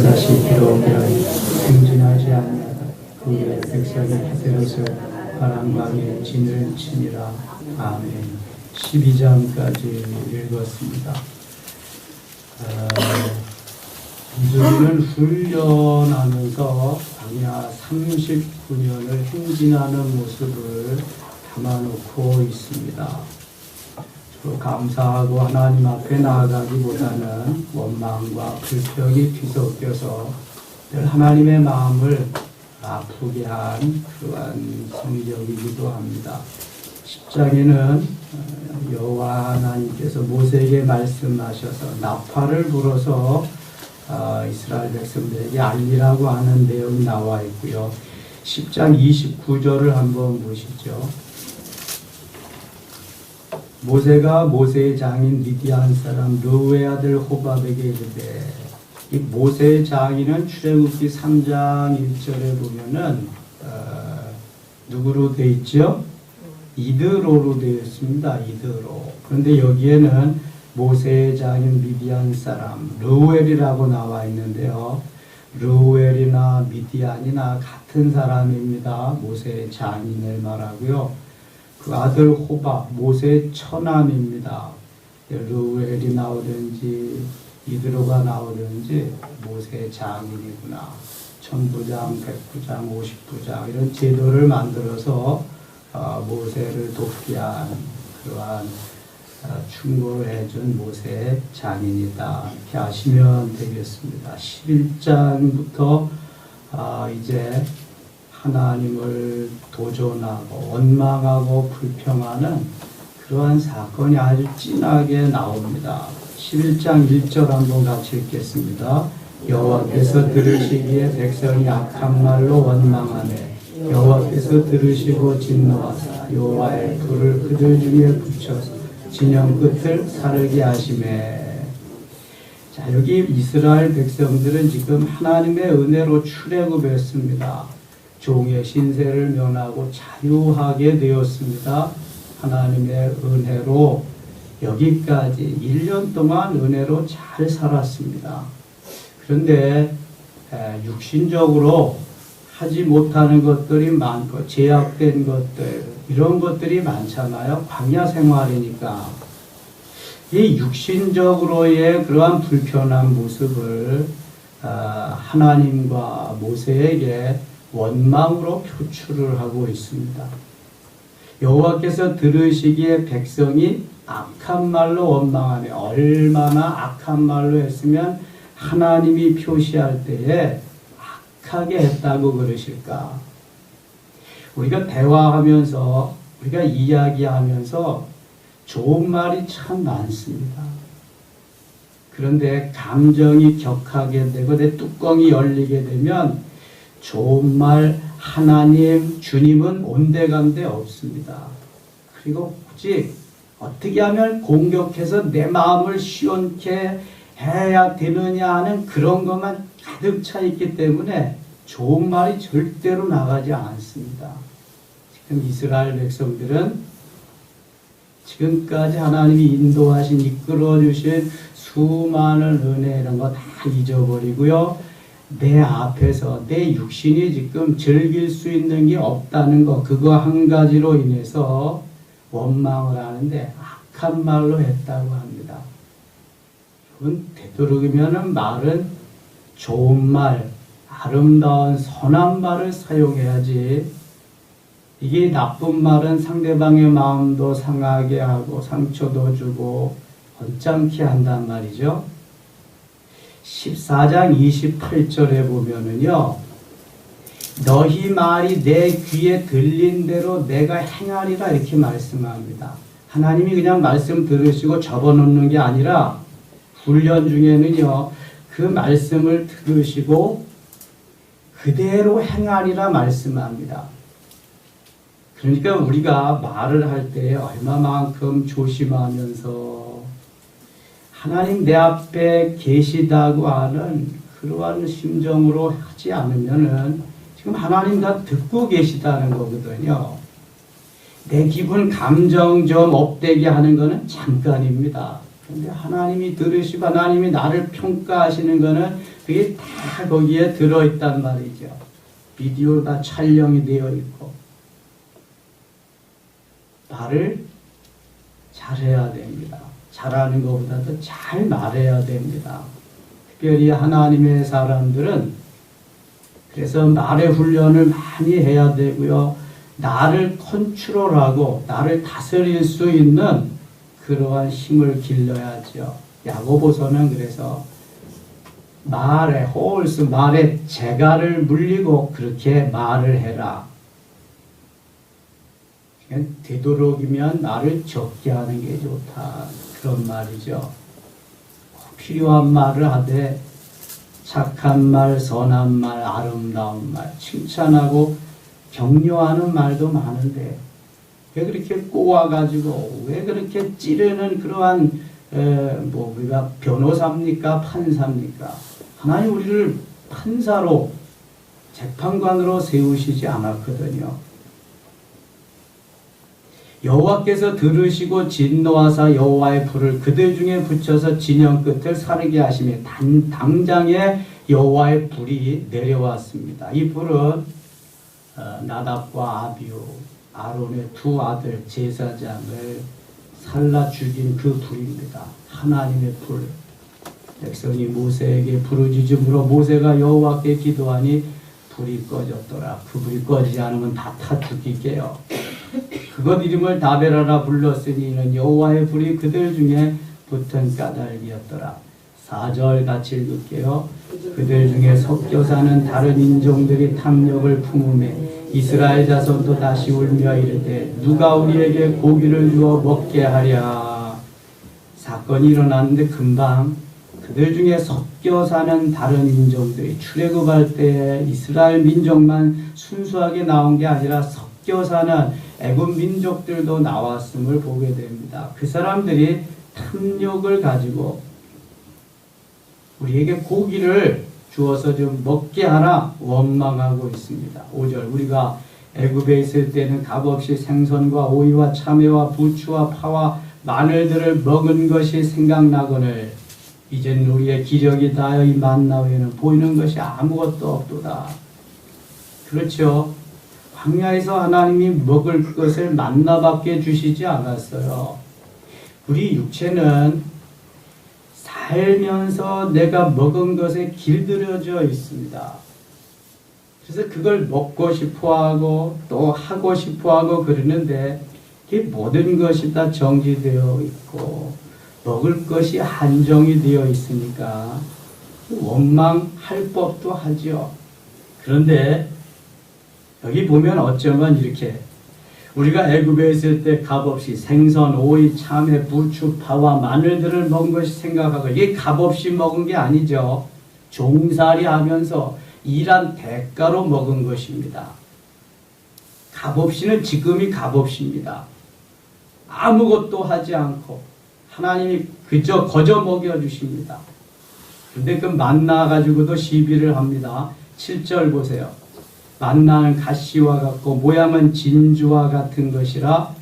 다시 들어오면 행진하지 않는 그의 백성의 헤세로서 바람방에 진을 치니라. 아멘. 12장까지 읽었습니다. 어, 이주는 훈련하면서 광야 39년을 행진하는 모습을 담아놓고 있습니다. 서로 감사하고 하나님 앞에 나아가기보다는 원망과 불평이 뒤섞여서 늘 하나님의 마음을 아프게 한 그러한 성경이기도 합니다. 10장에는 여호와 하나님께서 모세에게 말씀하셔서 나팔을 불어서 어, 이스라엘 백성들에게 알리라고 하는 내용이 나와 있고요. 10장 29절을 한번 보시죠. 모세가 모세의 장인 미디안 사람 르우의 아들 호밥에게 이르되 이 모세의 장인은 출애굽기 3장 1절에 보면은 어, 누구로 돼 있죠? 이드로로 되어 있습니다. 이드로. 그런데 여기에는 모세의 장인 미디안 사람 르우엘이라고 나와 있는데요. 르우엘이나 미디안이나 같은 사람입니다. 모세의 장인을 말하고요. 그 아들 호바 모세의 처남입니다. 르우엘이 나오든지 이드로가 나오든지 모세의 장인이구나. 천부장, 백부장, 오십부장 이런 제도를 만들어서 어, 모세를 돕게 한 그러한 어, 충고를 해준 모세의 장인이다. 이렇게 아시면 되겠습니다. 11장부터 아, 이제 하나님을 도전하고 원망하고 불평하는 그러한 사건이 아주 진하게 나옵니다. 11장 1절 한번 같이 읽겠습니다. 여호와께서 들으시기에 백성이 악한 말로 원망하네. 여호와께서 들으시고 진노하사 여호와의 불을 그들 중에 붙여서 진영 끝을 사르게 하심에 자 여기 이스라엘 백성들은 지금 하나님의 은혜로 출애굽했습니다. 종의 신세를 면하고 자유하게 되었습니다. 하나님의 은혜로 여기까지 1년 동안 은혜로 잘 살았습니다. 그런데 에, 육신적으로 하지 못하는 것들이 많고 제약된 것들 이런 것들이 많잖아요. 광야 생활이니까 이 육신적으로의 그러한 불편한 모습을 아, 하나님과 모세에게 원망으로 표출을 하고 있습니다. 여호와께서 들으시기에 백성이 악한 말로 원망하며 얼마나 악한 말로 했으면 하나님이 표시할 때에 악하게 했다고 그러실까? 우리가 대화하면서 우리가 이야기하면서 좋은 말이 참 많습니다. 그런데 감정이 격하게 되고 내 뚜껑이 열리게 되면 좋은 말 하나님 주님은 온데간데 없습니다. 그리고 오직 어떻게 하면 공격해서 내 마음을 시원케 해야 되느냐 하는 그런 것만 가득 차 있기 때문에 좋은 말이 절대로 나가지 않습니다. 지금 이스라엘 백성들은 지금까지 하나님이 인도하신 이끌어 주신 수많은 은혜 이런 거 다 잊어버리고요. 내 앞에서 내 육신이 지금 즐길 수 있는 게 없다는 거 그거 한 가지로 인해서 원망을 하는데 악한 말로 했다고 합니다. 여러분 되도록이면 말은 좋은 말, 아름다운 선한 말을 사용해야지 이게 나쁜 말은 상대방의 마음도 상하게 하고 상처도 주고 언짢게 한단 말이죠. 14장 28절에 보면은요. 너희 말이 내 귀에 들린 대로 내가 행하리라 이렇게 말씀합니다. 하나님이 그냥 말씀 들으시고 접어놓는 게 아니라 훈련 중에는요. 그 말씀을 들으시고 그대로 행하리라 말씀합니다. 그러니까 우리가 말을 할 때 얼마만큼 조심하면서 하나님 내 앞에 계시다고 하는 그러한 심정으로 하지 않으면은 지금 하나님 다 듣고 계시다는 거거든요. 내 기분, 감정 좀 업되게 하는 거는 잠깐입니다. 그런데 하나님이 들으시고 하나님이 나를 평가하시는 거는 그게 다 거기에 들어있단 말이죠. 비디오 다 촬영이 되어 있고. 말을 잘해야 됩니다. 잘하는 것보다도 잘 말해야 됩니다. 특별히 하나님의 사람들은 그래서 말의 훈련을 많이 해야 되고요. 나를 컨트롤하고 나를 다스릴 수 있는 그러한 힘을 길러야죠. 야고보서는 그래서 말에 홀스 말에 재갈을 물리고 그렇게 말을 해라. 되도록이면 말을 적게 하는 게 좋다. 그런 말이죠. 필요한 말을 하되 착한 말, 선한 말, 아름다운 말, 칭찬하고 격려하는 말도 많은데 왜 그렇게 꼬아가지고 왜 그렇게 찌르는 그러한 에, 뭐 우리가 변호사입니까 판사입니까? 하나님 우리를 판사로 재판관으로 세우시지 않았거든요. 여호와께서 들으시고 진노하사 여호와의 불을 그들 중에 붙여서 진영 끝을 사르게 단, 당장에 여호와의 불이 내려왔습니다. 이 불은 어, 나답과 아비우 아론의 두 아들 제사장을 살라 죽인 그 불입니다. 하나님의 불. 백성이 모세에게 부르짖음으로 모세가 여호와께 기도하니 불이 꺼졌더라. 그 불이 꺼지지 않으면 다 타 죽이게요. 그것 이름을 다베라라 불렀으니 이는 여호와의 불이 그들 중에 붙은 까닭이었더라. 4절 같이 읽을게요. 그들 중에 섞여 사는 다른 인종들이 탐욕을 품음에 이스라엘 자손도 다시 울며 이르되 누가 우리에게 고기를 주어 먹게 하랴. 사건이 일어났는데 금방 그들 중에 섞여 사는 다른 인종들이 출애굽할 때 이스라엘 민족만 순수하게 나온 게 아니라 섞 여 사는 애굽 민족들도 나왔음을 보게 됩니다. 그 사람들이 탐욕을 가지고 우리에게 고기를 주어서 좀 먹게 하라 원망하고 있습니다. 5절 우리가 애굽에 있을 때는 값없이 생선과 오이와 참외와 부추와 파와 마늘들을 먹은 것이 생각나거늘 이젠 우리의 기력이 다하여 이 만나 외에는 보이는 것이 아무것도 없도다. 그렇죠. 광야에서 하나님이 먹을 것을 만나밖에 주시지 않았어요. 우리 육체는 살면서 내가 먹은 것에 길들여져 있습니다. 그래서 그걸 먹고 싶어 하고 또 하고 싶어 하고 그러는데 이 모든 것이 다 정지되어 있고 먹을 것이 한정이 되어 있으니까 원망할 법도 하죠. 그런데 여기 보면 어쩌면 이렇게 우리가 애굽에 있을 때 값없이 생선, 오이, 참외, 부추, 파와 마늘들을 먹은 것이 생각하고 이게 값없이 먹은 게 아니죠. 종살이 하면서 일한 대가로 먹은 것입니다. 값없이는 지금이 값없입니다. 아무것도 하지 않고 하나님이 그저 거저 먹여 주십니다. 근데 그 만나 가지고도 시비를 합니다. 7절 보세요. 만나는 가시와 같고 모양은 진주와 같은 것이라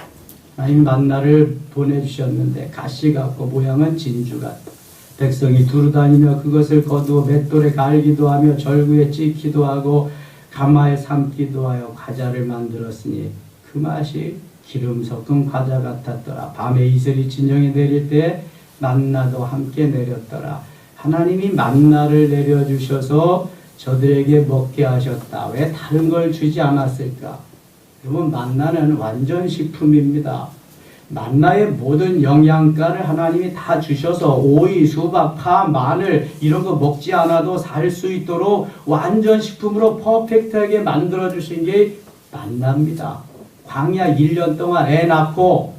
하나님 만나를 보내주셨는데 가시 같고 모양은 진주 같다. 백성이 두루다니며 그것을 거두어 맷돌에 갈기도 하며 절구에 찢기도 하고 가마에 삶기도 하여 과자를 만들었으니 그 맛이 기름 섞은 과자 같았더라. 밤에 이슬이 진영에 내릴 때 만나도 함께 내렸더라. 하나님이 만나를 내려주셔서 저들에게 먹게 하셨다. 왜 다른 걸 주지 않았을까? 여러분, 만나는 완전 식품입니다. 만나의 모든 영양가를 하나님이 다 주셔서 오이, 수박, 파, 마늘 이런 거 먹지 않아도 살 수 있도록 완전 식품으로 퍼펙트하게 만들어 주신 게 만납니다. 광야 1년 동안 애 낳고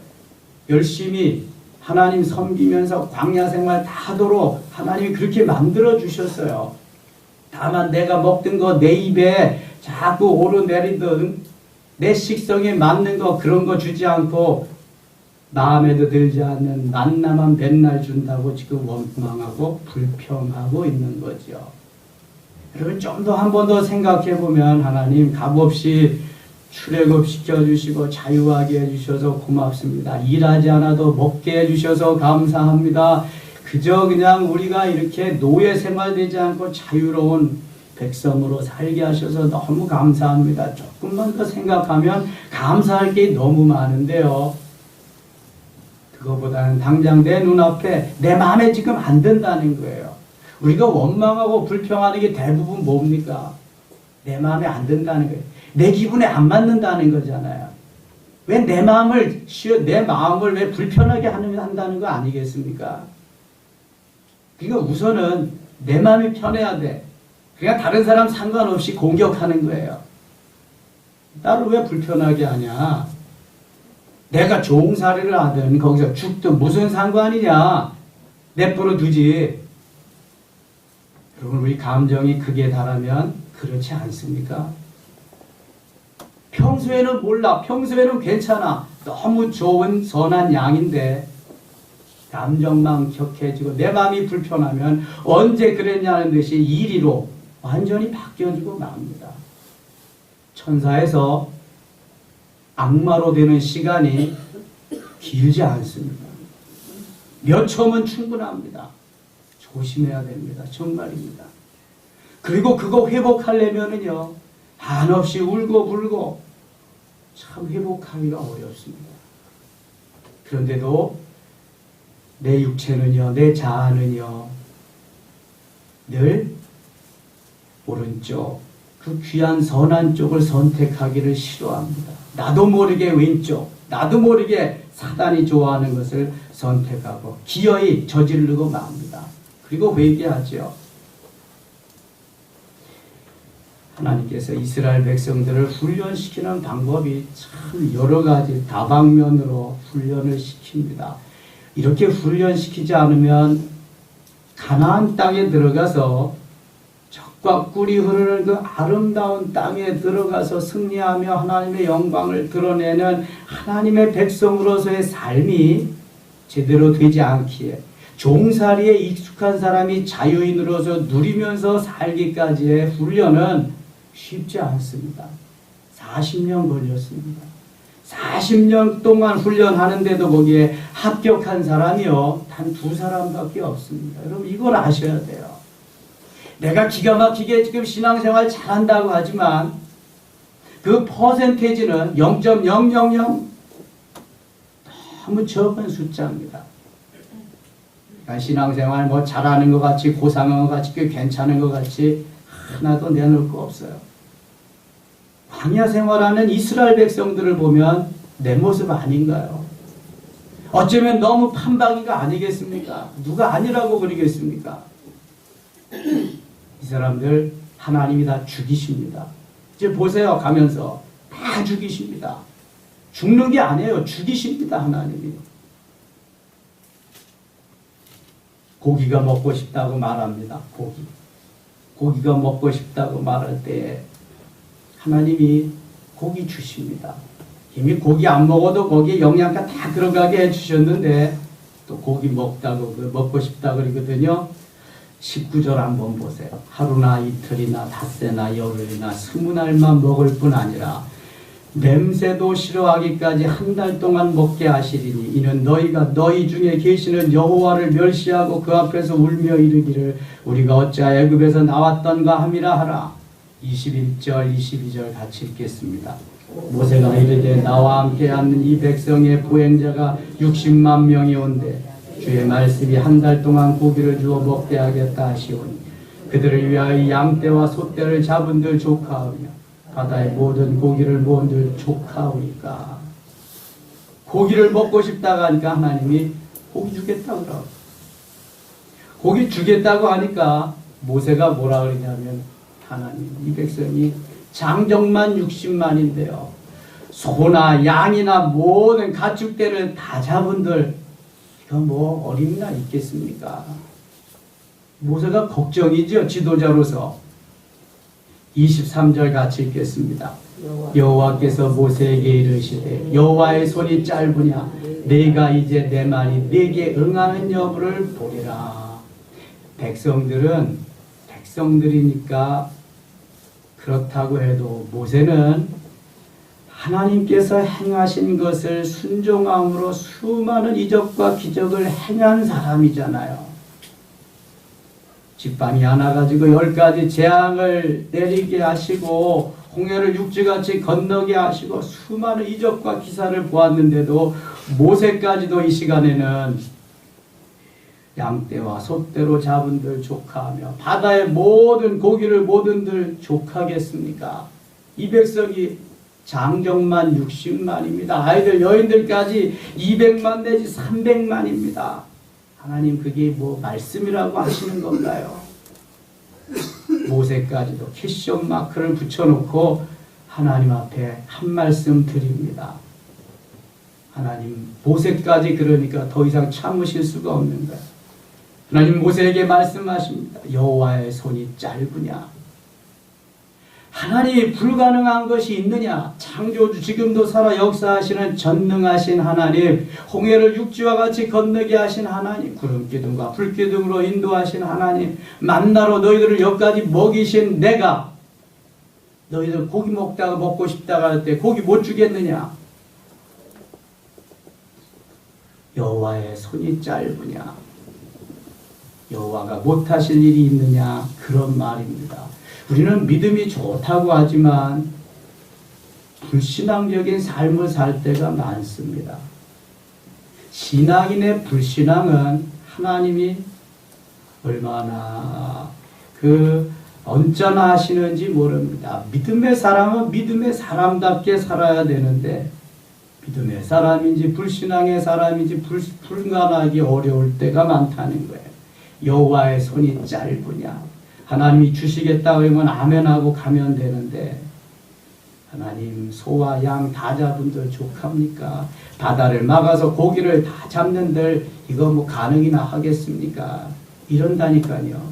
열심히 하나님 섬기면서 광야 생활 다 하도록 하나님이 그렇게 만들어 주셨어요. 다만 내가 먹던 거 내 입에 자꾸 오르내리던 내 식성에 맞는 거 그런 거 주지 않고 마음에도 들지 않는 만나만 맨날 준다고 지금 원망하고 불평하고 있는 거죠. 여러분 좀 더 한 번 더 생각해 보면 하나님 값없이 출애굽 시켜주시고 자유하게 해주셔서 고맙습니다. 일하지 않아도 먹게 해주셔서 감사합니다. 그저 그냥 우리가 이렇게 노예 생활되지 않고 자유로운 백성으로 살게 하셔서 너무 감사합니다. 조금만 더 생각하면 감사할 게 너무 많은데요. 그거보다는 당장 내 눈앞에 내 마음에 지금 안 든다는 거예요. 우리가 원망하고 불평하는 게 대부분 뭡니까? 내 마음에 안 든다는 거예요. 내 기분에 안 맞는다는 거잖아요. 왜 내 마음을 내 마음을 왜 불편하게 하는 한다는 거 아니겠습니까? 그러니까 우선은 내 마음이 편해야 돼. 그냥 다른 사람 상관없이 공격하는 거예요. 나를 왜 불편하게 하냐? 내가 종살이를 하든 거기서 죽든 무슨 상관이냐? 내버려 두지. 여러분 우리 감정이 극에 달하면 그렇지 않습니까? 평소에는 몰라. 평소에는 괜찮아. 너무 좋은 선한 양인데 감정만 격해지고 내 마음이 불편하면 언제 그랬냐는 듯이 이리로 완전히 바뀌어지고 맙니다. 천사에서 악마로 되는 시간이 길지 않습니다. 몇 초면 충분합니다. 조심해야 됩니다. 정말입니다. 그리고 그거 회복하려면은요, 한없이 울고 불고 참 회복하기가 어렵습니다. 그런데도 내 육체는요, 내 자아는요, 늘 오른쪽, 그 귀한 선한 쪽을 선택하기를 싫어합니다. 나도 모르게 왼쪽, 나도 모르게 사단이 좋아하는 것을 선택하고 기어이 저지르고 맙니다. 그리고 회개하죠. 하나님께서 이스라엘 백성들을 훈련시키는 방법이 참 여러 가지 다방면으로 훈련을 시킵니다. 이렇게 훈련시키지 않으면 가나안 땅에 들어가서 적과 꿀이 흐르는 그 아름다운 땅에 들어가서 승리하며 하나님의 영광을 드러내는 하나님의 백성으로서의 삶이 제대로 되지 않기에 종살이에 익숙한 사람이 자유인으로서 누리면서 살기까지의 훈련은 쉽지 않습니다. 40년 걸렸습니다. 40년 동안 훈련하는데도 거기에 합격한 사람이요, 단 두 사람밖에 없습니다. 여러분, 이걸 아셔야 돼요. 내가 기가 막히게 지금 신앙생활 잘한다고 하지만 그 퍼센테이지는 0.000 너무 적은 숫자입니다. 신앙생활 뭐 잘하는 것 같이 고상한 것 같이 꽤 괜찮은 것 같이 하나도 내놓을 거 없어요. 광야 생활하는 이스라엘 백성들을 보면 내 모습 아닌가요? 어쩌면 너무 판박이가 아니겠습니까? 누가 아니라고 그러겠습니까? 이 사람들 하나님이 다 죽이십니다. 이제 보세요. 가면서 다 죽이십니다. 죽는 게 아니에요. 죽이십니다. 하나님이. 고기가 먹고 싶다고 말합니다. 고기. 고기가 먹고 싶다고 말할 때 하나님이 고기 주십니다. 이미 고기 안 먹어도 거기에 영양가 다 들어가게 해주셨는데 또 고기 먹다고 그 먹고 싶다 그러거든요. 19절 한번 보세요. 하루나 이틀이나 닷새나 열흘이나 스무 날만 먹을 뿐 아니라 냄새도 싫어하기까지 한 달 동안 먹게 하시리니 이는 너희가 너희 중에 계시는 여호와를 멸시하고 그 앞에서 울며 이르기를 우리가 어찌 애굽에서 나왔던가 함이라 하라. 21절 22절 같이 읽겠습니다. 모세가 이르되 나와 함께 앉는 이 백성의 보행자가 60만 명이 온대. 주의 말씀이 한 달 동안 고기를 주어 먹게 하겠다 하시오니 그들을 위하여 양떼와 소떼를 잡은 들 조카하며 바다의 모든 고기를 모은 들 조카하니까. 고기를 먹고 싶다고 하니까 하나님이 고기 주겠다고 그러고. 고기 주겠다고 하니까 모세가 뭐라 그러냐면 하나님 이 백성이 장정만 60만인데요 소나 양이나 모든 가축대를 다 잡은들 이거 뭐 어림이나 있겠습니까? 모세가 걱정이죠 지도자로서 23절 같이 읽겠습니다. 여호와께서 모세에게 이르시되 여호와의 손이 짧으냐 내가 이제 내 말이 내게 응하는 여부를 보리라. 백성들은 백성들이니까 그렇다고 해도 모세는 하나님께서 행하신 것을 순종함으로 수많은 이적과 기적을 행한 사람이잖아요. 집반이 하나 가지고 열 가지 재앙을 내리게 하시고 홍해를 육지같이 건너게 하시고 수많은 이적과 기사를 보았는데도 모세까지도 이 시간에는 양떼와 소떼로 잡은들 조카하며 바다의 모든 고기를 모든들 조카겠습니까? 이 백성이 장정만 60만입니다. 아이들 여인들까지 200만 내지 300만입니다. 하나님 그게 뭐 말씀이라고 하시는 건가요? 모세까지도 캐션 마크를 붙여놓고 하나님 앞에 한 말씀 드립니다. 하나님 모세까지 그러니까 더 이상 참으실 수가 없는 거예요. 하나님 모세에게 말씀하십니다. 여호와의 손이 짧으냐? 하나님이 불가능한 것이 있느냐? 창조주 지금도 살아 역사하시는 전능하신 하나님, 홍해를 육지와 같이 건너게 하신 하나님, 구름 기둥과 불 기둥으로 인도하신 하나님, 만나로 너희들을 여기까지 먹이신 내가 너희들 고기 먹다가 먹고 싶다가 할 때 고기 못 주겠느냐? 여호와의 손이 짧으냐? 여호와가 못하실 일이 있느냐? 그런 말입니다. 우리는 믿음이 좋다고 하지만 불신앙적인 삶을 살 때가 많습니다. 신앙인의 불신앙은 하나님이 얼마나 그 언짢아 하시는지 모릅니다. 믿음의 사람은 믿음의 사람답게 살아야 되는데 믿음의 사람인지 불신앙의 사람인지 불, 불가하기 어려울 때가 많다는 거예요. 여호와의 손이 짧으냐? 하나님이 주시겠다 그러면 아멘하고 가면 되는데 하나님 소와 양 다 잡은 들 족합니까? 바다를 막아서 고기를 다 잡는들 이거 뭐 가능이나 하겠습니까? 이런다니까요.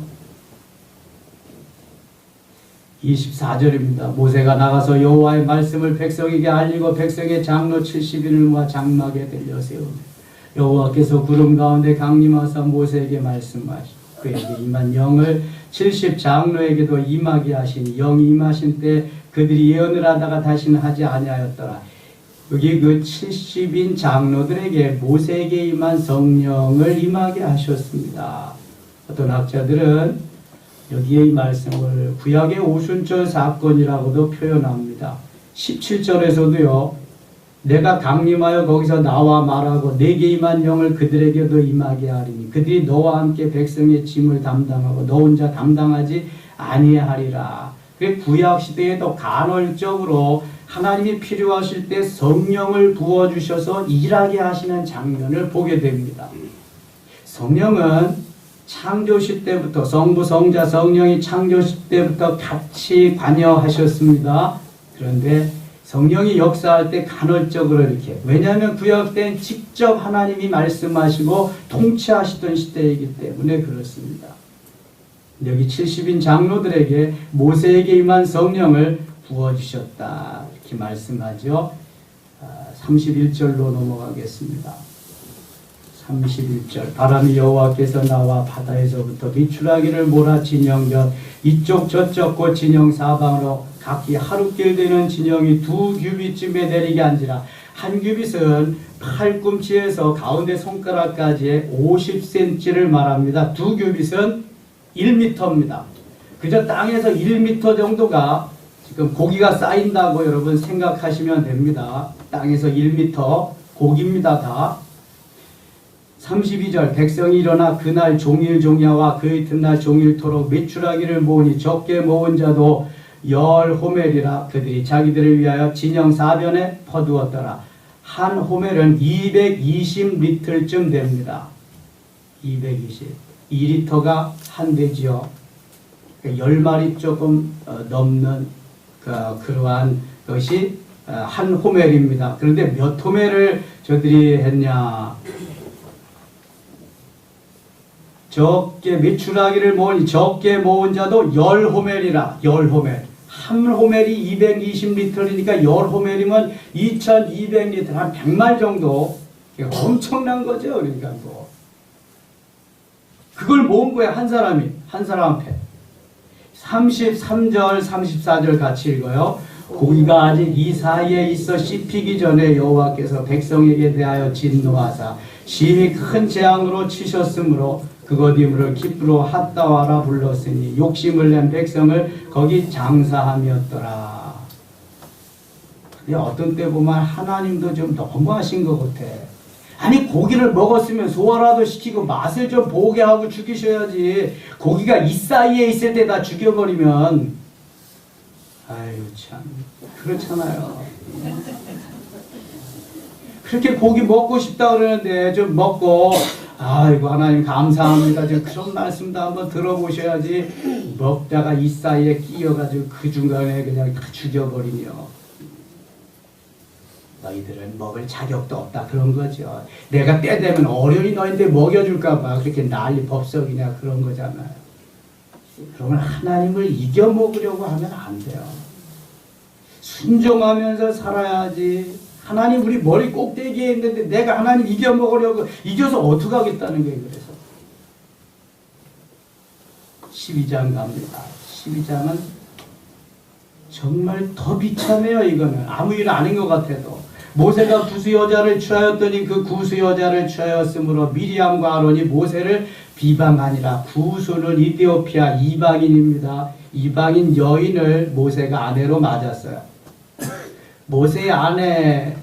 24절입니다. 모세가 나가서 여호와의 말씀을 백성에게 알리고 백성의 장로 70인을 모아 장막에 들려 세우며 여호와께서 구름 가운데 강림하사 모세에게 말씀하시고 그에게 임한 영을 70 장로에게도 임하게 하시니 영이 임하신 때 그들이 예언을 하다가 다시는 하지 아니하였더라. 여기 그 70인 장로들에게 모세에게 임한 성령을 임하게 하셨습니다. 어떤 학자들은 여기에 이 말씀을 구약의 오순절 사건이라고도 표현합니다. 17절에서도요. 내가 강림하여 거기서 나와 말하고 내게 임한 영을 그들에게도 임하게 하리니 그들이 너와 함께 백성의 짐을 담당하고 너 혼자 담당하지 아니하리라. 그 구약 시대에도 간헐적으로 하나님이 필요하실 때 성령을 부어 주셔서 일하게 하시는 장면을 보게 됩니다. 성령은 창조시 때부터 성부 성자 성령이 창조시 때부터 같이 관여하셨습니다. 그런데 성령이 역사할 때 간헐적으로 이렇게 왜냐하면 구약 때는 직접 하나님이 말씀하시고 통치하시던 시대이기 때문에 그렇습니다. 여기 70인 장로들에게 모세에게 임한 성령을 부어주셨다 이렇게 말씀하죠. 31절로 넘어가겠습니다. 31절 바람이 여호와께서 나와 바다에서부터 비추라기를 몰아친 영변 이쪽 저쪽 곧 진영 사방으로 각기 하루길 되는 진영이 두 규빗쯤에 내리게 앉으라 한 규빗은 팔꿈치에서 가운데 손가락까지 50cm를 말합니다. 두 규빗은 1m입니다. 그저 땅에서 1m 정도가 지금 고기가 쌓인다고 여러분 생각하시면 됩니다. 땅에서 1m 고기입니다. 다. 32절 백성이 일어나 그날 종일 종야와 그 이튿날 종일토록 메추라기를 모으니 적게 모은 자도 열 호멜이라 그들이 자기들을 위하여 진영 사변에 퍼두었더라. 한 호멜은 220리터쯤 됩니다. 220. 2리터가 한 대지요. 10마리 조금 어, 넘는 그, 그러한 것이 어, 한 호멜입니다. 그런데 몇 호멜을 저들이 했냐? 적게 미추라기를 모으니 적게 모은 자도 열 호멜이라. 열 호멜. 한 호멜이 220리터니까 열 호멜이면 2200리터. 한 100말 정도. 엄청난 거죠 그러니까 뭐 그걸 모은 거야 한 사람이. 한 사람 앞에 33절 34절 같이 읽어요. 고기가 아직 이 사이에 있어 씹히기 전에 여호와께서 백성에게 대하여 진노하사 심히 큰 재앙으로 치셨으므로 그것 이름으로 기쁘로 핫다와라 불렀으니 욕심을 낸 백성을 거기 장사함이었더라. 근데 어떤 때 보면 하나님도 좀 너무하신 것 같아. 아니 고기를 먹었으면 소화라도 시키고 맛을 좀 보게 하고 죽이셔야지. 고기가 이 사이에 있을 때 다 죽여버리면 아유 참 그렇잖아요. 그렇게 고기 먹고 싶다 그러는데 좀 먹고 아이고 하나님 감사합니다. 좀 그런 말씀도 한번 들어보셔야지 먹다가 이 사이에 끼어가지고 그 중간에 그냥 다 죽여버리며 너희들은 먹을 자격도 없다 그런 거죠. 내가 때 되면 어련히 너희한테 먹여줄까 봐 그렇게 난리 법석이냐 그런 거잖아요. 그러면 하나님을 이겨 먹으려고 하면 안 돼요. 순종하면서 살아야지. 하나님 우리 머리 꼭대기에 있는데 내가 하나님 이겨 먹으려고 이겨서 어떻게 하겠다는 거예요. 그래서 12장 갑니다. 12장은 정말 더 비참해요. 이거는 아무 일 아닌 것 같아도 모세가 구수 여자를 취하였더니 그 구수 여자를 취하였으므로 미리암과 아론이 모세를 비방하니라. 구수는 이디오피아 이방인입니다. 이방인 여인을 모세가 아내로 맞았어요. 모세의 아내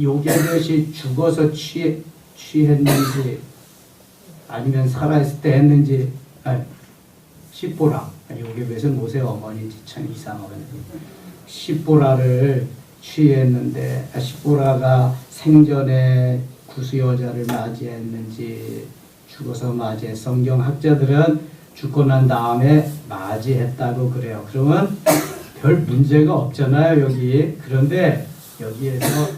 요게벳이 죽어서 취, 취했는지 아니면 살아있을 때 했는지 아니, 시보라 요게벳은 모세 어머니지 참 이상하거든요. 시보라를 취했는데 아, 시보라가 생전에 구수 여자를 맞이했는지 죽어서 맞이해 성경 학자들은 죽고 난 다음에 맞이했다고 그래요. 그러면 별 문제가 없잖아요 여기. 그런데 여기에서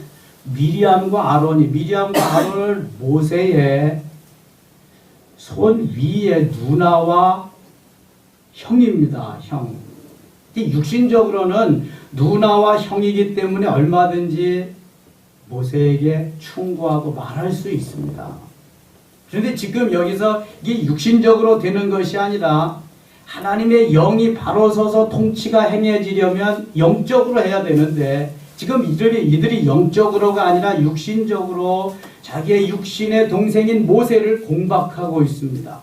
미리암과 아론이 미리암과 아론을 모세의 손 위에 누나와 형입니다. 형. 이 육신적으로는 누나와 형이기 때문에 얼마든지 모세에게 충고하고 말할 수 있습니다. 그런데 지금 여기서 이게 육신적으로 되는 것이 아니라 하나님의 영이 바로 서서 통치가 행해지려면 영적으로 해야 되는데 지금 이들이 이들이 영적으로가 아니라 육신적으로 자기의 육신의 동생인 모세를 공박하고 있습니다.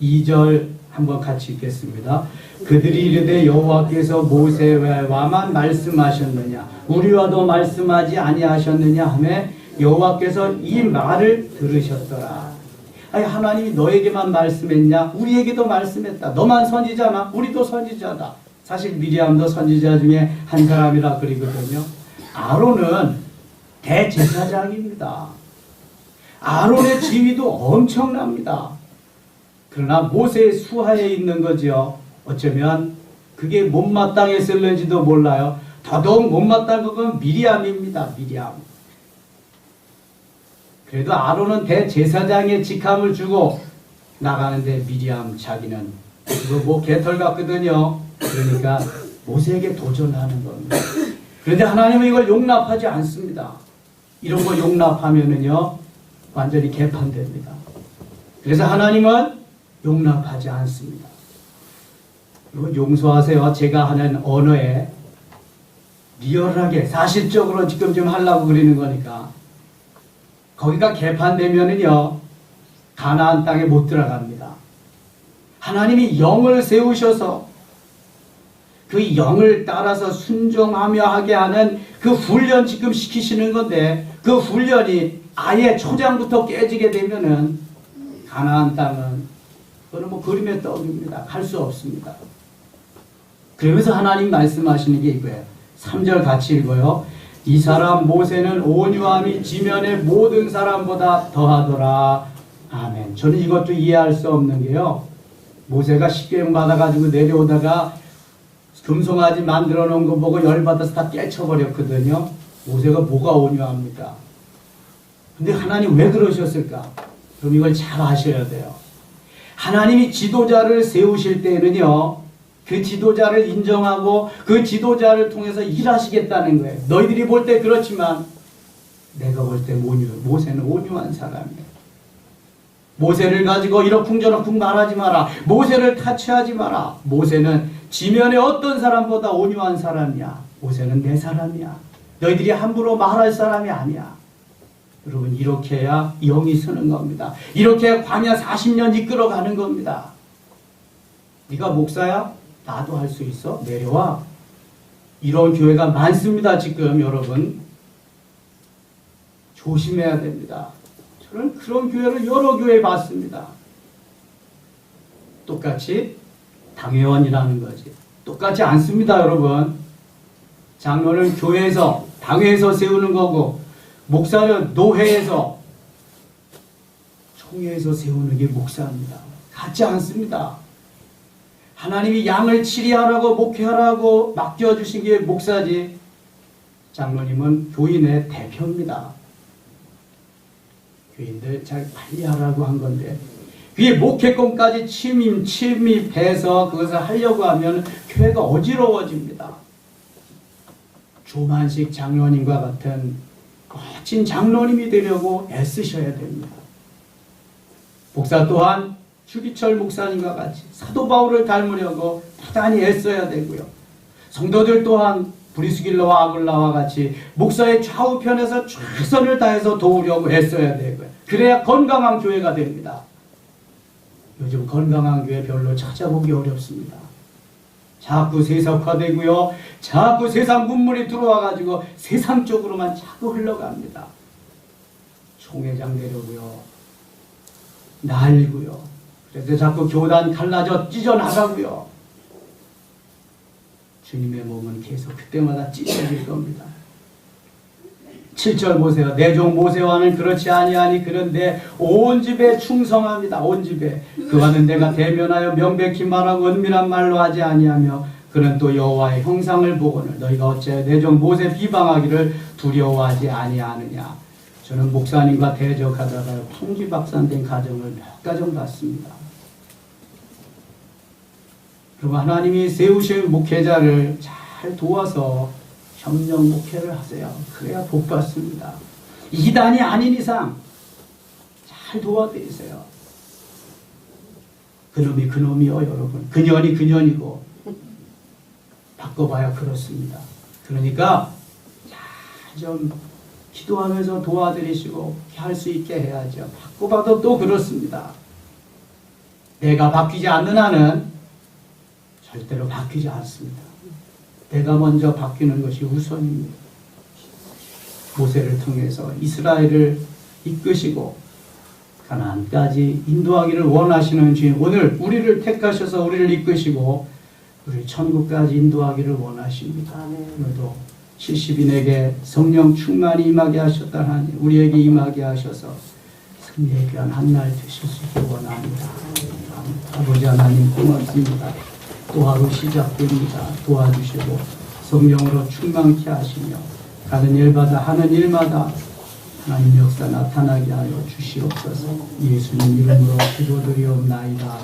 2절 한번 같이 읽겠습니다. 그들이 이르되 여호와께서 모세와만 말씀하셨느냐 우리와도 말씀하지 아니하셨느냐 하매 여호와께서 이 말을 들으셨더라. 아니 하나님이 너에게만 말씀했냐? 우리에게도 말씀했다. 너만 선지자나? 우리도 선지자다. 사실 미리암도 선지자 중에 한 사람이라 그리거든요. 아론은 대제사장입니다. 아론의 지위도 엄청납니다. 그러나 모세의 수하에 있는 거죠. 어쩌면 그게 못마땅했을는지도 몰라요. 더더욱 못마땅한 건 미리암입니다. 미리암. 그래도 아론은 대제사장의 직함을 주고 나가는데 미리암 자기는 그거 뭐 개털 같거든요. 그러니까 모세에게 도전하는 겁니다. 그런데 하나님은 이걸 용납하지 않습니다. 이런 거 용납하면은요 완전히 개판됩니다. 그래서 하나님은 용납하지 않습니다. 그리고 용서하세요. 제가 하는 언어에 리얼하게 사실적으로 지금 좀 하려고 그리는 거니까 거기가 개판되면은요 가나안 땅에 못 들어갑니다. 하나님이 영을 세우셔서 그 영을 따라서 순종하며 하게 하는 그 훈련 지금 시키시는 건데 그 훈련이 아예 초장부터 깨지게 되면은 가나안 땅은 그거는 뭐 그림의 떡입니다. 갈수 없습니다. 그러면서 하나님 말씀하시는 게 이거예요. 3절 같이 읽어요. 이 사람 모세는 온유함이 지면의 모든 사람보다 더하더라. 아멘. 저는 이것도 이해할 수 없는 게요. 모세가 십계명 받아가지고 내려오다가 금송아지 만들어 놓은 거 보고 열받아서 다 깨쳐버렸거든요. 모세가 뭐가 온유합니까? 근데 하나님 왜 그러셨을까? 그럼 이걸 잘 아셔야 돼요. 하나님이 지도자를 세우실 때는요, 그 지도자를 인정하고 그 지도자를 통해서 일하시겠다는 거예요. 너희들이 볼 때 그렇지만 내가 볼 때 온유, 모세는 온유한 사람이에요. 모세를 가지고 이러쿵저러쿵 말하지 마라. 모세를 타치하지 마라. 모세는 지면의 어떤 사람보다 온유한 사람이야. 모세는 내 사람이야. 너희들이 함부로 말할 사람이 아니야. 여러분 이렇게 해야 영이 서는 겁니다. 이렇게 광야 40년 이끌어가는 겁니다. 네가 목사야? 나도 할 수 있어. 내려와. 이런 교회가 많습니다. 지금 여러분. 조심해야 됩니다. 저는 그런 교회를 여러 교회 봤습니다. 똑같이 당회원이라는 거지. 똑같지 않습니다, 여러분. 장로는 교회에서, 당회에서 세우는 거고, 목사는 노회에서, 총회에서 세우는 게 목사입니다. 같지 않습니다. 하나님이 양을 치리하라고 목회하라고 맡겨주신 게 목사지, 장로님은 교인의 대표입니다. 교인들 잘 관리하라고 한 건데, 그게 목회권까지 침입, 침입해서 그것을 하려고 하면 교회가 어지러워집니다. 조만식 장로님과 같은 멋진 장로님이 되려고 애쓰셔야 됩니다. 목사 또한 주기철 목사님과 같이 사도 바울을 닮으려고 부단히 애써야 되고요. 성도들 또한 브리스길러와 아굴라와 같이 목사의 좌우편에서 최선을 다해서 도우려고 애써야 되고요. 그래야 건강한 교회가 됩니다. 요즘 건강한 교회 별로 찾아보기 어렵습니다. 자꾸 세상화되고요. 자꾸 세상 문물이 들어와가지고 세상 쪽으로만 자꾸 흘러갑니다. 총회장 되려고요. 날고요. 그래서 자꾸 교단 갈라져 찢어나가고요. 주님의 몸은 계속 그때마다 찢어질 겁니다. 7절 보세요. 내종 모세와는 그렇지 아니하니 그런데 온 집에 충성합니다. 온 집에 그와는 내가 대면하여 명백히 말하고 은밀한 말로 하지 아니하며 그는 또 여호와의 형상을 보고는 너희가 어째 내종 모세 비방하기를 두려워하지 아니하느냐. 저는 목사님과 대적하다가 풍지박산된 가정을 몇 가정 봤습니다. 그리고 하나님이 세우신 목회자를 잘 도와서 협력 목회를 하세요. 그래야 복 받습니다. 이단이 아닌 이상 잘 도와드리세요. 그놈이 그놈이요, 여러분. 그년이 그년이고 바꿔봐야 그렇습니다. 그러니까 잘좀 기도하면서 도와드리시고 할 수 있게 해야죠. 바꿔봐도 또 그렇습니다. 내가 바뀌지 않는 한은 절대로 바뀌지 않습니다. 내가 먼저 바뀌는 것이 우선입니다. 모세를 통해서 이스라엘을 이끄시고 가나안까지 인도하기를 원하시는 주님 오늘 우리를 택하셔서 우리를 이끄시고 우리 천국까지 인도하기를 원하십니다. 오늘도 70인에게 성령 충만히 임하게 하셨다 하니 우리에게 임하게 하셔서 승리의 귀한 한날 되실 수 있게 원합니다. 아버지 하나님 고맙습니다. 또 하루 시작됩니다. 도와주시고 성령으로 충만케 하시며 가는 일마다 하는 일마다 하나님 역사 나타나게 하여 주시옵소서 예수님 이름으로 기도드리옵나이다.